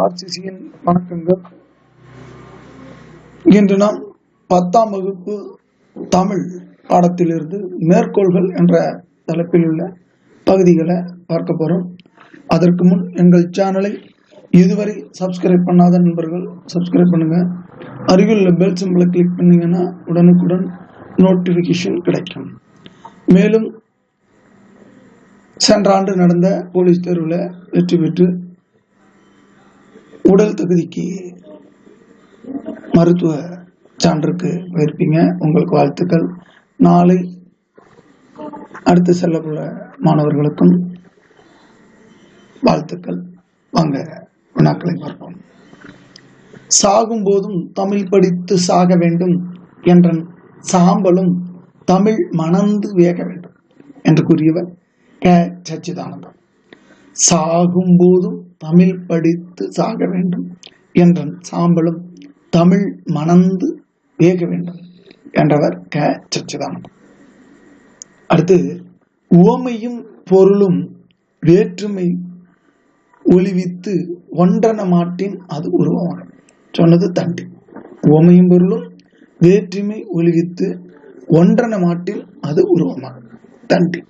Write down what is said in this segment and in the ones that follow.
ஆர்சிசியின் வணக்கங்கள். இன்று நாம் பத்தாம் வகுப்பு தமிழ் பாடத்திலிருந்து மேற்கோள்கள் என்ற தலைப்பில் உள்ள பகுதிகளை பார்க்க போகிறோம் அதற்கு முன் எங்கள் சேனலை இதுவரை சப்ஸ்கிரைப் பண்ணாத நண்பர்கள் சப்ஸ்கிரைப் பண்ணுங்க. அருகில் உள்ள பெல் சிம்பிளை கிளிக் பண்ணீங்கன்னா உடனுக்குடன் நோட்டிஃபிகேஷன் கிடைக்கும். மேலும் சென்ற ஆண்டு நடந்த போலீஸ் தேர்வில் வெற்றி பெற்று உடல் தகுதிக்கு மருத்துவ சான்றுக்கு போயிருப்பீங்க. உங்களுக்கு வாழ்த்துக்கள். நாளை அடுத்து செல்லவுள்ள மாணவர்களுக்கும் வாழ்த்துக்கள். வாங்க வினாக்களை பார்ப்போம். சாகும் போதும் தமிழ் படித்து சாக வேண்டும் என்ற சாம்பலும் தமிழ் மணந்து வேக வேண்டும் என்று கூறியவர் க. சச்சிதானந்தம். சாகும் போதும் தமிழ் படித்து சாக வேண்டும் என்றன் சாம்பலும் தமிழ் மணந்து வேக வேண்டும் என்றவர் க. சச்சிதானந்தம். அடுத்து உவமையும் பொருளும் வேற்றுமை ஒளிவித்து ஒன்றன மாட்டின் அது உருவமாகும். சொன்னது தண்டி. உவமையும் பொருளும் வேற்றுமை ஒளிவித்து ஒன்றன மாட்டில் அது உருவமாகும். தண்டி.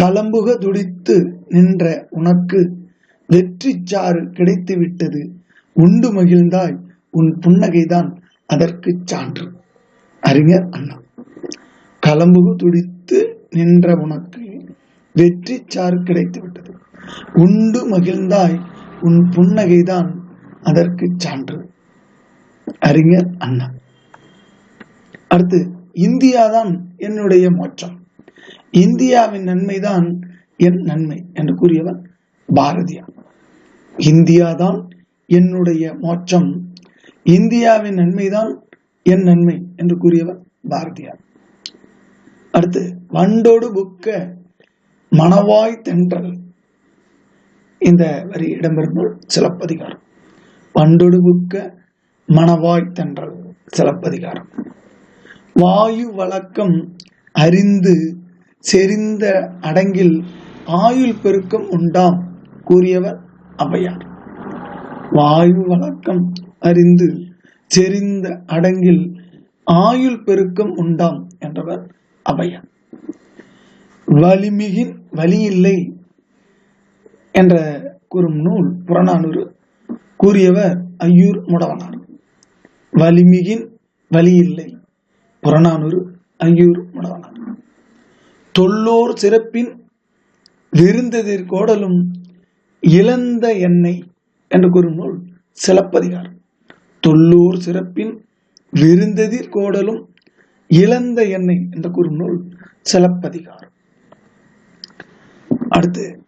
கலம்புக துடித்து நின்ற உனக்கு வெற்றி சாறு கிடைத்து விட்டது உண்டு மகிழ்ந்தாய் உன் புன்னகைதான் அதற்கு சான்று. அறிஞர் அண்ணா. கலம்புகு துடித்து நின்ற உனக்கு வெற்றி சாறு கிடைத்து விட்டது உண்டு மகிழ்ந்தாய் உன் புன்னகைதான் அதற்கு சான்று. அறிஞர் அண்ணா. அடுத்து இந்தியாதான் என்னுடைய மோட்சம். இந்தியாவின் நன்மைதான் என் நன்மை என்று கூறியவர் பாரதியார். இந்தியாதான் என்னுடைய மோட்சம். இந்தியாவின் நன்மைதான் என் நன்மை என்று கூறியவர் பாரதியார். அடுத்து வண்டோடு புக்க மணவாய் தென்றல். இந்த வரி இடம்பெறும் சிலப்பதிகாரம். வண்டொடு புக்க மணவாய் தென்றல் சிலப்பதிகாரம். வாயு வழக்கம் அறிந்து செறிந்த அடங்கில் ஆயுள் பெருக்கம் உண்டாம் கூறியவர் அவையார். வாயு வழக்கம் அறிந்து செறிந்த அடங்கில் ஆயுள் பெருக்கம் உண்டாம் என்றவர் அவையார். வலிமிகின் வலியில்லை என்ற கூறும் நூல் புறநானூறு கூறியவர் ஐயூர் முடவனார். வலிமிகின் வலியில்லை புறநானூறு ஐயூர் முடவனார். தொல்லோர் சிறப்பின் விருந்ததிர் கோடலும் இழந்த எண்ணெய் என்று கூறும் நூல் சிலப்பதிகாரம். தொல்லூர் சிறப்பின் விருந்ததிர் கோடலும் இழந்த எண்ணெய் என்று கூறும் நூல் சிலப்பதிகாரம். அடுத்து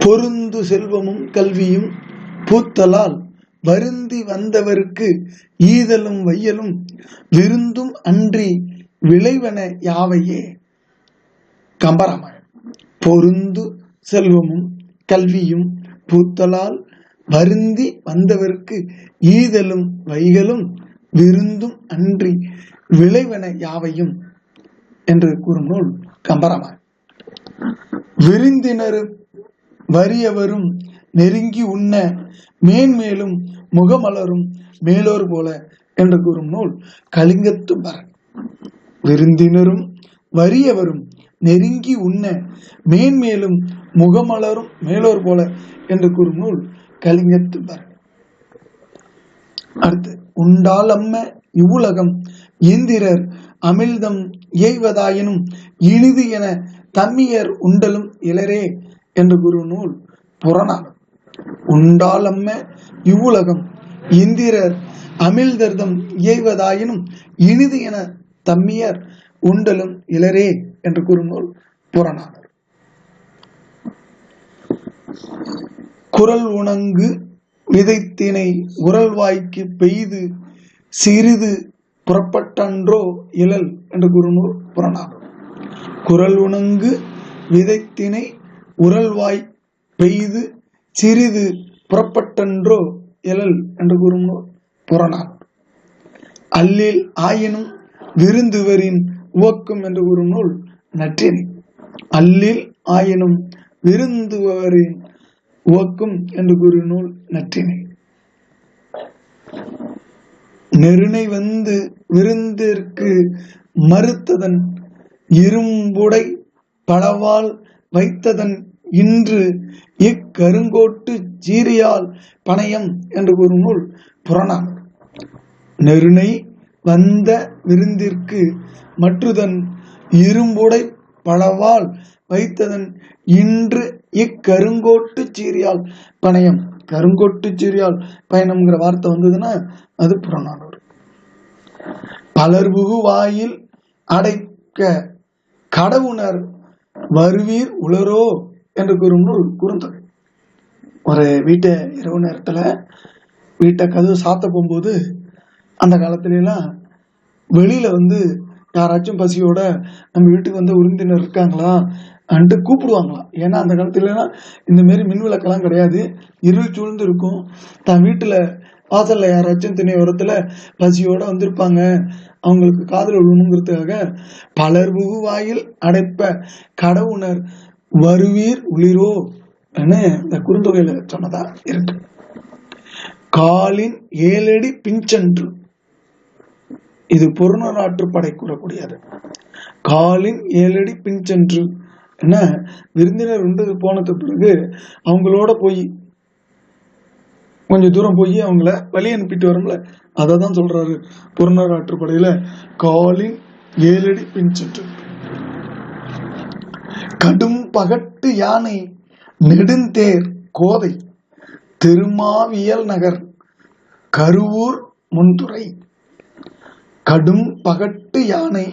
பொருந்து செல்வமும் கல்வியும் பூத்தலால் வருந்தி வந்தவருக்கு ஈதலும் வையலும் விருந்தும் அன்றி விளைவன யாவையே? கம்பராமாயணம் பொருந்து செல்வமும் கல்வியும் பூத்தலால் வருந்தி வந்தவர்க்கு ஈதலும் வைகளும் விருந்தும் அன்றி விளைவன யாவையும் என்று கூறும் நூல் கம்பராமாயணம் விருந்தினரும் வறியவரும் நெருங்கி உண்ண மேன்மேலும் முகமலரும் மேலோர் போல என்று கூறும் நூல் கலிங்கத்து பரன் விருந்தினரும் வறியவரும் நெருங்கி உண்ண மேன்மேலும் முகமலரும் மேலோர் போல என்று கூறும் நூல் கலிங்கத்து பரன் அடுத்து உண்டால் அம்ம இவ்வுலகம் இந்திரர் அமிழ்தம் இயைவதாயினும் இனிது என தம்மியர் உண்டலும் இளரே என்று கூறும் நூல் புறநானூறு. உண்டாலம்ம இவ்வுலகம் இந்திரர் அமிழ்தர்தம் இயைவதாயினும் இனிது என தம்மியர் உண்டலும் இளரே என்று கூறும் நூல் புறநானூறு குரல் உணங்கு விதைத்தினை உரல்வாய்க்கு பெய்து சிறிது புறப்பட்டன்றோ இழல் என்று கூறும் நூல் புறநானூறு குரல் உணங்கு விதைத்தினை உரல்வாய் பெய்து சிறிது புறப்பட்டன்றோ எழல் என்று கூறும் நூல் புறநானூறு அல்லில் ஆயினும் விருந்துவரின் உவக்கும் என்று கூறும் நூல் நற்றினை அல்லில் ஆயினும் விருந்துவரின் உவக்கும் என்று கூறு நூல் நற்றினை. நெருணை வந்து விருந்திற்கு மறுத்ததன் இரும்புடை பலவால் வைத்ததன் இன்று இக்கருங்கோட்டு சீரியால் பணயம் என்று ஒரு நூல் புறநானூறு நெருணை வந்த விருந்திற்கு மற்றுதன் இரும்புடை பலவால் வைத்ததன் இன்று இக்கருங்கோட்டு சீரியால் பணயம். கருங்கோட்டு சீரியால் பயணம்ங்கிற வார்த்தை வந்ததுன்னா அது புறநானூறு. பலர்புகு வாயில் அடைக்க கடவுணர் வருவீர் உளரோ என்று கூறும் ஒரு குறுந்தொகை. ஒரு வீட்டை இரவு நேரத்தில் வீட்டை கதவு சாத்த போகும்போது அந்த காலத்துலலாம் வெளியில் வந்து யாராச்சும் பசியோட நம்ம வீட்டுக்கு வந்து விருந்தினர் இருக்காங்களா? அன்ட்டு கூப்பிடுவாங்களாம் ஏன்னா அந்த காலத்துலலாம் இந்த மாரி மின் விளக்கெல்லாம் கிடையாது. இருள் சூழ்ந்து இருக்கும் தான் வீட்டுல வாசல்ல யாராச்சும் திணை உரத்துல பசியோட வந்திருப்பாங்க. அவங்களுக்கு காதல் விழுணுங்கிறதுக்காக பலர் முகுவாயில் அடைப்ப கடவுணர் வருவீர் உளிரோ இந்த குறுந்தொகையில சொன்னதா இருக்கு. காலின் ஏழடி பிஞ்சன்று இது புறநாற்றுப்படை கூறக்கூடியது. காலின் ஏழடி பின் சென்று என்ன விருந்தினர் உண்டு போனது பிறகு அவங்களோட போய் கொஞ்சம் தூரம் போய் அவங்கள வழி அனுப்பிட்டு வரும்ல. அதை தான் சொல்றாரு புறநாற்றுப்படையில காலின் ஏழடி பின் சென்று கடும் பகட்டு யானை நெடுந்தேர் கோதை திருமாவியல் நகர் கருவூர் முன்துறை. கடும் பகட்டு யானை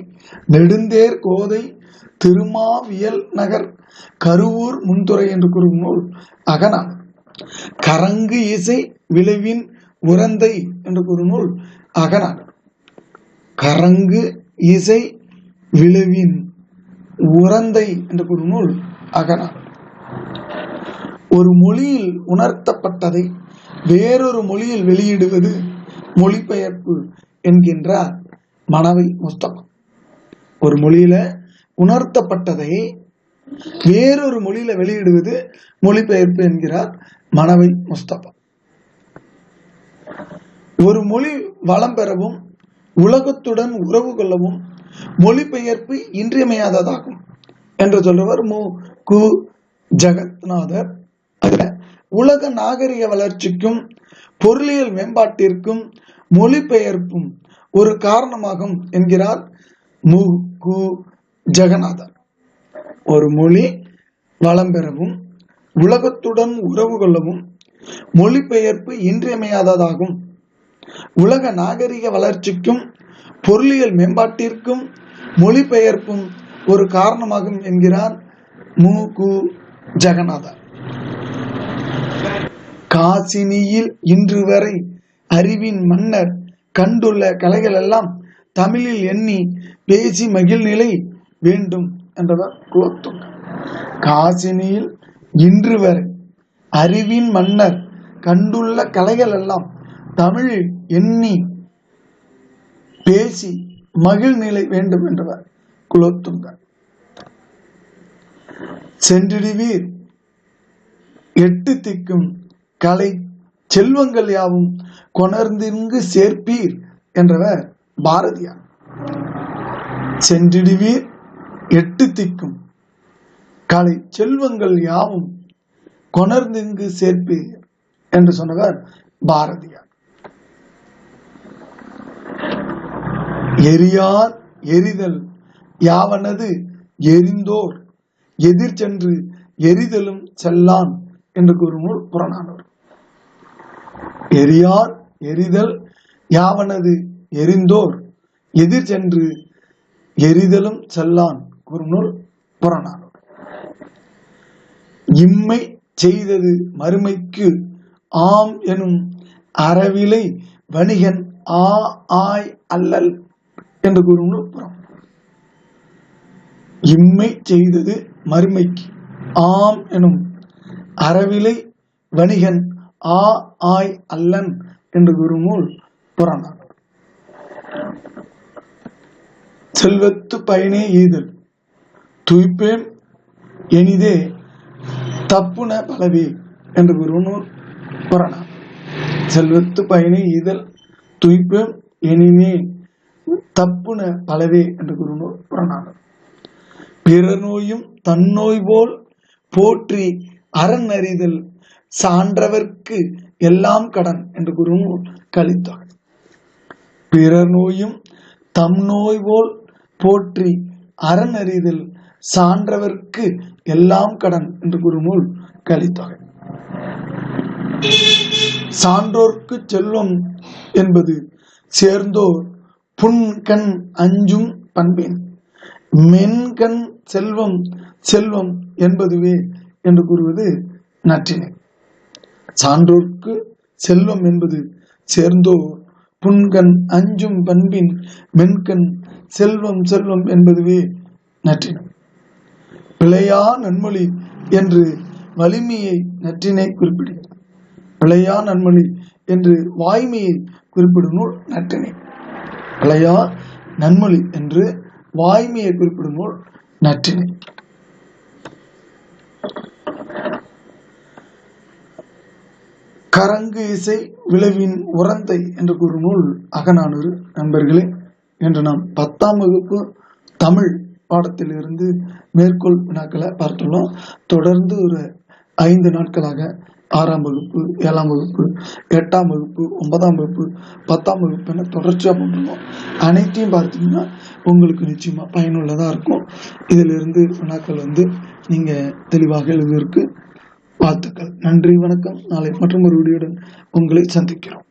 நெடுந்தேர் கோதை திருமாவியல் நகர் கருவூர் முன்துறை என்று கூறும் நூல் அகனா. கரங்கு இசை விளைவின் உரந்தை என்று கூறும் நூல் அகனா. கரங்கு இசை விளைவின் உரந்தை என்று கூறும் நூல் அகனா. ஒரு மொழியில் உணர்த்தப்பட்டதை வேறொரு மொழியில் வெளியிடுவது மொழிபெயர்ப்பு என்கின்றார் மனவை முஸ்தபா ஒரு மொழியில உணர்த்தப்பட்டதை வேறொரு மொழியில வெளியிடுவது மொழிபெயர்ப்பு என்கிறார் மனவை முஸ்தபா ஒரு மொழி வளம் பெறவும் உலகத்துடன் உறவு கொள்ளவும் மொழிபெயர்ப்பு இன்றியமையாததாகும் என்று சொல்றவர் மு. கு. ஜெகத்நாதர். அதுல உலக நாகரிக வளர்ச்சிக்கும் பொருளியல் மேம்பாட்டிற்கும் மொழிபெயர்ப்பும் ஒரு காரணமாகும் என்கிறார் மு. கு. ஜெகநாதர் ஒரு மொழி வளம் பெறவும் உலகத்துடன் உறவு கொள்ளவும் மொழிபெயர்ப்பு இன்றியமையாததாகும். உலக நாகரிக வளர்ச்சிக்கும் பொருளியல் மேம்பாட்டிற்கும் மொழிபெயர்ப்பும் ஒரு காரணமாகும் என்கிறார் மு. கு. ஜெகநாதர் காசினியில் இன்று வரை அறிவின் மன்னர் கண்டுள்ள கலைகள் எல்லாம் தமிழில் எண்ணி பேசி மகிழ்நிலை வேண்டும் என்றவர் குலோத்துங்க. காசினியில் இன்று வரை அறிவின் மன்னர் கண்டுள்ள கலைகள் எல்லாம் தமிழில் எண்ணி பேசி மகிழ்நிலை வேண்டும் என்றவர் குலோத்துங்க. சென்றிடுவீர் எட்டு திக்கும் கலை செல்வங்கள் யாவும் கொணர்ந்திங்கு சேர்ப்பீர் என்றவர் பாரதியார். சென்றிடுவீர் எட்டு திக்கும். கலை செல்வங்கள் யாவும் கொணர்ந்திங்கு சேர்ப்பீர் என்று சொன்னவர் பாரதியார். எரியார் எரிதல் யாவனது எரிந்தோர். எதிர் சென்று எரிதலும் செல்லான் என்று கூறும் நூல் புறநானூறு. எரியார் எரிதல் யாவனது எரிந்தோர் எதிர் சென்று எரிதலும் செல்லான் கூறும் நூல் புறநானூறு. இம்மை செய்தது மறுமைக்கு ஆம் எனும் அறவிலை வணிகன் ஆ ஆய் அல்லல் என்று கூறும் நூல் புறம். இம்மை செய்தது மறுமைக்கு ஆம் எனும் அறவிலை வணிகன் ஆ ஆய் அல்லன் என்று குருநூல் நூல் புறநானூறு செல்வத்து பயனே ஈதல் துய்ப்பேம் எனிதே தப்புன பலவே என்று குருநூல் புறணா செல்வத்து பயனே ஈதல் துய்ப்பேன் எனினே தப்புன பலவே என்று குருநூல் புறநானூறு பிறர் நோயும் தன்னோய் போல் போற்றி அறநறிதல் சான்றவர்க்கு எல்லாம் கடன் என்று குருநூல் கலித்தொகை பிறர் நோயும் தம் நோய் போல் போற்றி அரண் அறிதல் சான்றவர்க்கு எல்லாம் கடன் என்று குருநூல் கலித்தொகை சான்றோர்க்கு செல்வம் என்பது சேர்ந்தோர் புன்கண் அஞ்சும் பண்பேன். மென்கண் செல்வம் செல்வம் என்பதுவே என்று கூறுவது நற்றினை. சான்றோர்க்கு செல்வம் என்பது சேர்ந்தோ புன்கண் அஞ்சும் பண்பின் மென்கண் செல்வம் செல்வம் என்பதுவே நற்றினம். பிழையா நன்மொழி என்று வலிமையை நற்றினை குறிப்பிடுகிறது பிழையா நன்மொழி என்று வாய்மையை குறிப்பிடும் நூல் நற்றினை. பிழையா நன்மொழி என்று வாய்மையை குறிப்பிடும் நூல் நற்றினை. கரங்கு இசை விளைவின் உரந்தை என்று கூறும் நூல் அகநானூறு நண்பர்களே என்று நாம் பத்தாம் வகுப்பு தமிழ் பாடத்திலிருந்து மேற்கோள் வினாக்களை பார்த்துள்ளோம். தொடர்ந்து ஒரு ஐந்து நாட்களாக ஆறாம் வகுப்பு ஏழாம் வகுப்பு எட்டாம் வகுப்பு ஒன்பதாம் வகுப்பு பத்தாம் வகுப்பு என தொடர்ச்சியாக போட்டுருவோம் அனைத்தையும் பார்த்தீங்கன்னா உங்களுக்கு நிச்சயமாக பயனுள்ளதாக இருக்கும். இதிலிருந்து வினாக்கள் வந்து நீங்கள் தெளிவாக எழுதுவதற்கு வாழ்த்துக்கள். நன்றி வணக்கம். நாளை மற்றும் ஒரு வீடியோடன் உங்களை சந்திக்கிறோம்.